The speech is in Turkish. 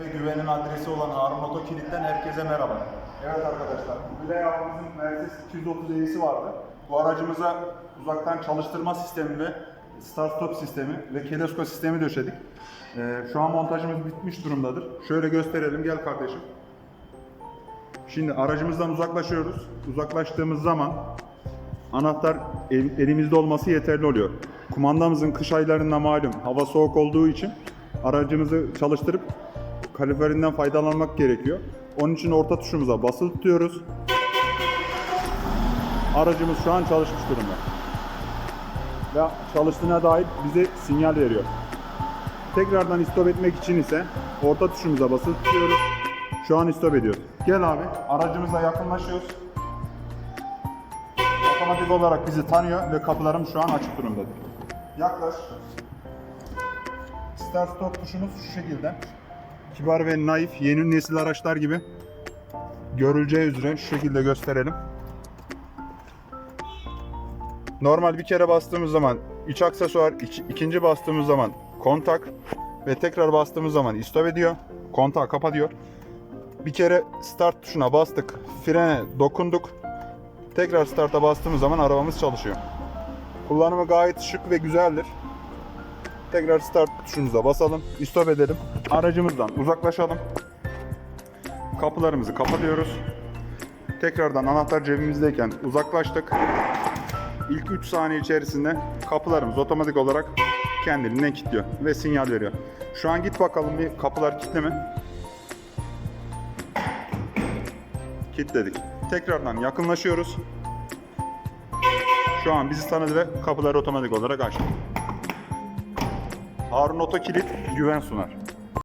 ve güvenin adresi olan Harun Oto Kilit'ten herkese merhaba. Evet arkadaşlar, Gülay abimizin Mercedes 230 E'si vardı. Bu aracımıza uzaktan çalıştırma sistemi ve start stop sistemi ve kelesko sistemi döşedik. Ee, şu an montajımız bitmiş durumdadır. Şöyle gösterelim, gel kardeşim. Şimdi aracımızdan uzaklaşıyoruz. Uzaklaştığımız zaman anahtar el- elimizde olması yeterli oluyor. Kumandamızın kış aylarında malum hava soğuk olduğu için aracımızı çalıştırıp kaloriferinden faydalanmak gerekiyor. Onun için orta tuşumuza basılı tutuyoruz. Aracımız şu an çalışmış durumda. Ve çalıştığına dair bize sinyal veriyor. Tekrardan istop etmek için ise orta tuşumuza basılı tutuyoruz. Şu an istop ediyor. Gel abi aracımıza yakınlaşıyoruz. Otomatik olarak bizi tanıyor ve kapılarım şu an açık durumdadır. Yaklaş. Start stop tuşumuz şu şekilde. Kibar ve naif yeni nesil araçlar gibi görüleceği üzere şu şekilde gösterelim. Normal bir kere bastığımız zaman iç aksesuar, iç- ikinci bastığımız zaman kontak ve tekrar bastığımız zaman istop ediyor. Kontağı kapatıyor. Bir kere start tuşuna bastık, frene dokunduk. Tekrar start'a bastığımız zaman arabamız çalışıyor. Kullanımı gayet şık ve güzeldir. Tekrar start tuşumuza basalım, istop edelim. Aracımızdan uzaklaşalım. Kapılarımızı kapatıyoruz. Tekrardan anahtar cebimizdeyken uzaklaştık. İlk 3 saniye içerisinde kapılarımız otomatik olarak kendiliğinden kilitliyor ve sinyal veriyor. Şu an git bakalım bir kapılar kilitli mi? Kilitledik. Tekrardan yakınlaşıyoruz. Şu an bizi tanıdı ve kapıları otomatik olarak açtı. Harun Oto Kilit güven sunar.